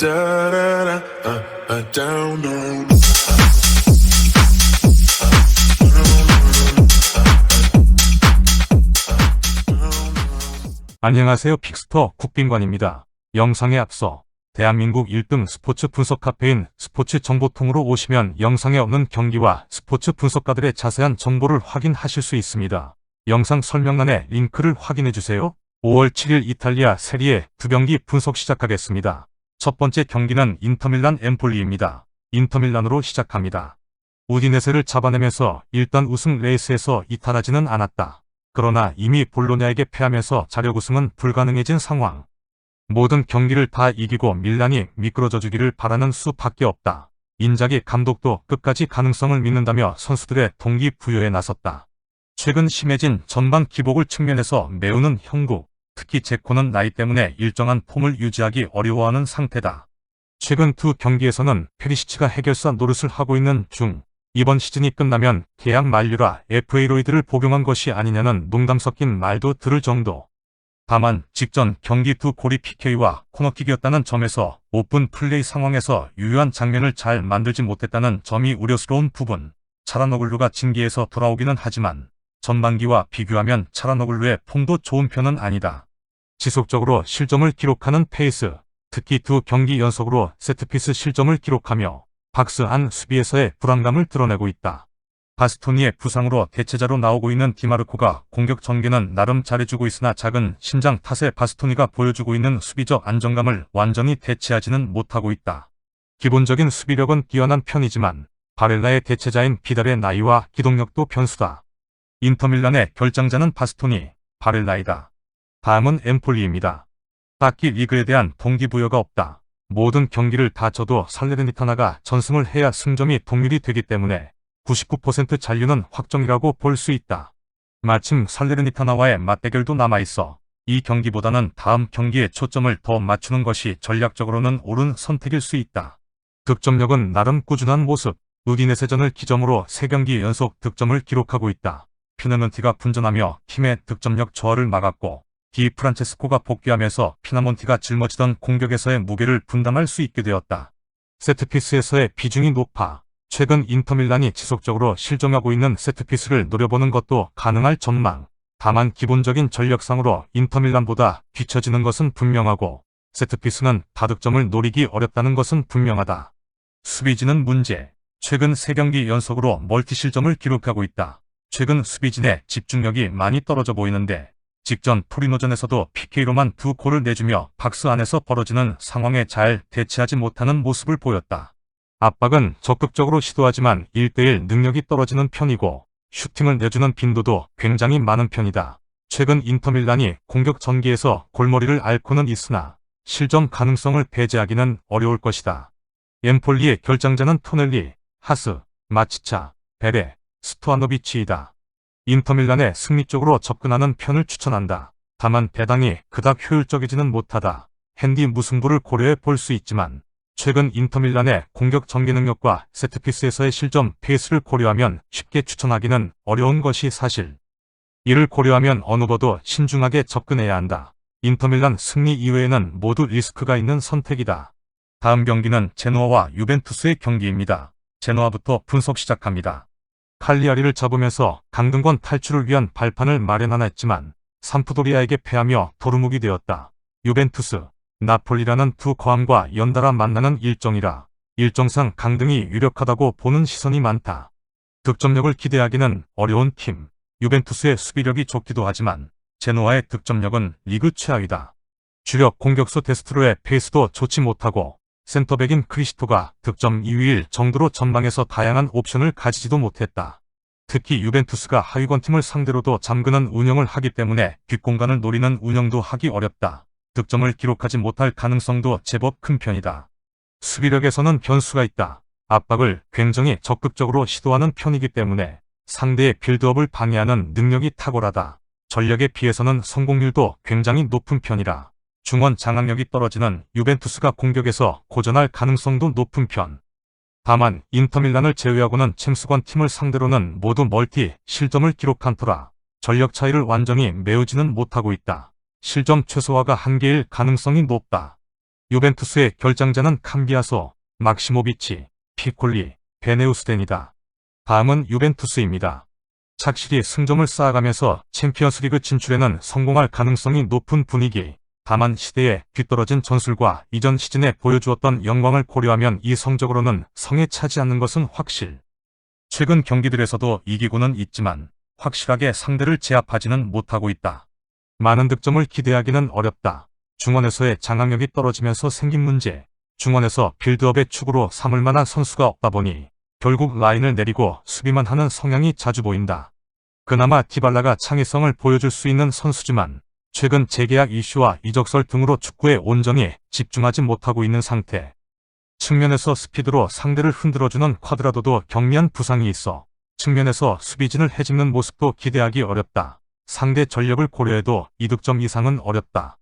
Uh, uh. 안녕하세요. 픽스터 국빈관입니다. 영상에 앞서 대한민국 1등 스포츠 분석 카페인 스포츠 정보통으로 오시면 영상에 없는 경기와 스포츠 분석가들의 자세한 정보를 확인하실 수 있습니다. 영상 설명란에 링크를 확인해 주세요. 5월 7일 이탈리아 세리에 두 경기 분석 시작하겠습니다. 첫 번째 경기는 인터밀란 엠폴리입니다. 인터밀란으로 시작합니다. 우디네세를 잡아내면서 일단 우승 레이스에서 이탈하지는 않았다. 그러나 이미 볼로냐에게 패하면서 자력 우승은 불가능해진 상황. 모든 경기를 다 이기고 밀란이 미끄러져 주기를 바라는 수밖에 없다. 인자기 감독도 끝까지 가능성을 믿는다며 선수들의 동기부여에 나섰다. 최근 심해진 전방 기복을 측면에서 메우는 형국, 특히 제코는 나이 때문에 일정한 폼을 유지하기 어려워하는 상태다. 최근 두 경기에서는 페리시치가 해결사 노릇을 하고 있는 중, 이번 시즌이 끝나면 계약 만료라 FA로이드를 복용한 것이 아니냐는 농담 섞인 말도 들을 정도. 다만 직전 경기 두 골이 PK와 코너킥이었다는 점에서 오픈 플레이 상황에서 유효한 장면을 잘 만들지 못했다는 점이 우려스러운 부분. 차라노글루가 징계에서 돌아오기는 하지만 전반기와 비교하면 차라노글루의 폼도 좋은 편은 아니다. 지속적으로 실점을 기록하는 페이스, 특히 두 경기 연속으로 세트피스 실점을 기록하며 박스 안 수비에서의 불안감을 드러내고 있다. 바스토니의 부상으로 대체자로 나오고 있는 디마르코가 공격 전개는 나름 잘해주고 있으나 작은 신장 탓에 바스토니가 보여주고 있는 수비적 안정감을 완전히 대체하지는 못하고 있다. 기본적인 수비력은 뛰어난 편이지만 바렐라의 대체자인 비달의 나이와 기동력도 변수다. 인터밀란의 결장자는 바스토니, 바렐라이다. 다음은 엠폴리입니다. 딱히 리그에 대한 동기부여가 없다. 모든 경기를 다 져도 살레르니타나가 전승을 해야 승점이 동률이 되기 때문에 99% 잔류는 확정이라고 볼 수 있다. 마침 살레르니타나와의 맞대결도 남아있어 이 경기보다는 다음 경기에 초점을 더 맞추는 것이 전략적으로는 옳은 선택일 수 있다. 득점력은 나름 꾸준한 모습, 우디네세전을 기점으로 3경기 연속 득점을 기록하고 있다. 피나몬티가 분전하며 팀의 득점력 저하를 막았고 디 프란체스코가 복귀하면서 피나몬티가 짊어지던 공격에서의 무게를 분담할 수 있게 되었다. 세트피스에서의 비중이 높아 최근 인터밀란이 지속적으로 실점하고 있는 세트피스를 노려보는 것도 가능할 전망. 다만 기본적인 전력상으로 인터밀란보다 뒤처지는 것은 분명하고 세트피스는 다득점을 노리기 어렵다는 것은 분명하다. 수비진은 문제. 최근 3경기 연속으로 멀티 실점을 기록하고 있다. 최근 수비진의 집중력이 많이 떨어져 보이는데 직전 토리노전에서도 PK로만 두 골을 내주며 박스 안에서 벌어지는 상황에 잘 대처하지 못하는 모습을 보였다. 압박은 적극적으로 시도하지만 1대1 능력이 떨어지는 편이고 슈팅을 내주는 빈도도 굉장히 많은 편이다. 최근 인터밀란이 공격 전기에서 골머리를 앓고는 있으나 실점 가능성을 배제하기는 어려울 것이다. 엠폴리의 결장자는 토넬리, 하스, 마치차, 베레, 스토아노비치이다. 인터밀란의 승리 쪽으로 접근하는 편을 추천한다. 다만 배당이 그닥 효율적이지는 못하다. 핸디 무승부를 고려해 볼 수 있지만 최근 인터밀란의 공격 전개 능력과 세트피스에서의 실점 페이스를 고려하면 쉽게 추천하기는 어려운 것이 사실. 이를 고려하면 어느 버도 신중하게 접근해야 한다. 인터밀란 승리 이외에는 모두 리스크가 있는 선택이다. 다음 경기는 제노아와 유벤투스의 경기입니다. 제노아부터 분석 시작합니다. 칼리아리를 잡으면서 강등권 탈출을 위한 발판을 마련하나 했지만 삼프도리아에게 패하며 도루묵이 되었다. 유벤투스, 나폴리라는 두 거함과 연달아 만나는 일정이라 일정상 강등이 유력하다고 보는 시선이 많다. 득점력을 기대하기는 어려운 팀. 유벤투스의 수비력이 좋기도 하지만 제노아의 득점력은 리그 최하위다. 주력 공격수 데스트로의 페이스도 좋지 못하고 센터백인 크리스토가 득점 2위일 정도로 전방에서 다양한 옵션을 가지지도 못했다. 특히 유벤투스가 하위권 팀을 상대로도 잠그는 운영을 하기 때문에 뒷공간을 노리는 운영도 하기 어렵다. 득점을 기록하지 못할 가능성도 제법 큰 편이다. 수비력에서는 변수가 있다. 압박을 굉장히 적극적으로 시도하는 편이기 때문에 상대의 빌드업을 방해하는 능력이 탁월하다. 전력에 비해서는 성공률도 굉장히 높은 편이라 중원 장악력이 떨어지는 유벤투스가 공격에서 고전할 가능성도 높은 편. 다만 인터밀란을 제외하고는 챔스권 팀을 상대로는 모두 멀티 실점을 기록한 터라 전력 차이를 완전히 메우지는 못하고 있다. 실점 최소화가 한계일 가능성이 높다. 유벤투스의 결장자는 캄비아소, 막시모비치, 피콜리, 베네우스덴이다. 다음은 유벤투스입니다. 착실히 승점을 쌓아가면서 챔피언스리그 진출에는 성공할 가능성이 높은 분위기. 다만 시대에 뒤떨어진 전술과 이전 시즌에 보여주었던 영광을 고려하면 이 성적으로는 성에 차지 않는 것은 확실. 최근 경기들에서도 이기고는 있지만 확실하게 상대를 제압하지는 못하고 있다. 많은 득점을 기대하기는 어렵다. 중원에서의 장악력이 떨어지면서 생긴 문제. 중원에서 빌드업의 축으로 삼을 만한 선수가 없다 보니 결국 라인을 내리고 수비만 하는 성향이 자주 보인다. 그나마 디발라가 창의성을 보여줄 수 있는 선수지만 최근 재계약 이슈와 이적설 등으로 축구에 온전히 집중하지 못하고 있는 상태. 측면에서 스피드로 상대를 흔들어주는 쿼드라도도 경미한 부상이 있어 측면에서 수비진을 해집는 모습도 기대하기 어렵다. 상대 전력을 고려해도 이득점 이상은 어렵다.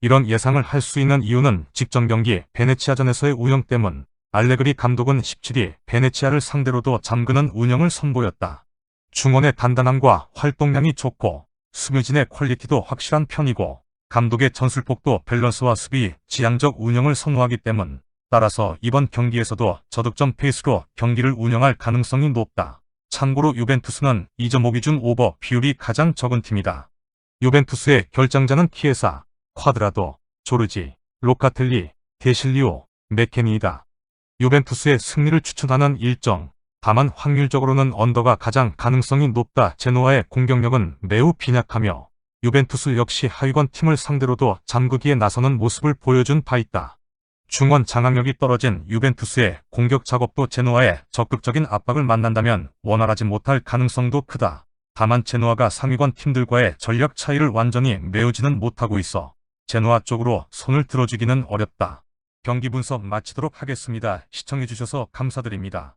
이런 예상을 할 수 있는 이유는 직전 경기 베네치아전에서의 운영 때문 알레그리 감독은 17일 베네치아를 상대로도 잠그는 운영을 선보였다. 중원의 단단함과 활동량이 좋고 수비진의 퀄리티도 확실한 편이고 감독의 전술폭도 밸런스와 수비, 지향적 운영을 선호하기 때문 따라서 이번 경기에서도 저득점 페이스로 경기를 운영할 가능성이 높다. 참고로 유벤투스는 2.5 기준 오버 비율이 가장 적은 팀이다. 유벤투스의 결장자는 키에사, 쿼드라도, 조르지, 로카텔리, 데실리오, 메케니이다. 유벤투스의 승리를 추천하는 일정. 다만 확률적으로는 언더가 가장 가능성이 높다. 제노아의 공격력은 매우 빈약하며 유벤투스 역시 하위권 팀을 상대로도 잠그기에 나서는 모습을 보여준 바 있다. 중원 장악력이 떨어진 유벤투스의 공격 작업도 제노아의 적극적인 압박을 만난다면 원활하지 못할 가능성도 크다. 다만 제노아가 상위권 팀들과의 전력 차이를 완전히 메우지는 못하고 있어 제노아 쪽으로 손을 들어주기는 어렵다. 경기 분석 마치도록 하겠습니다. 시청해주셔서 감사드립니다.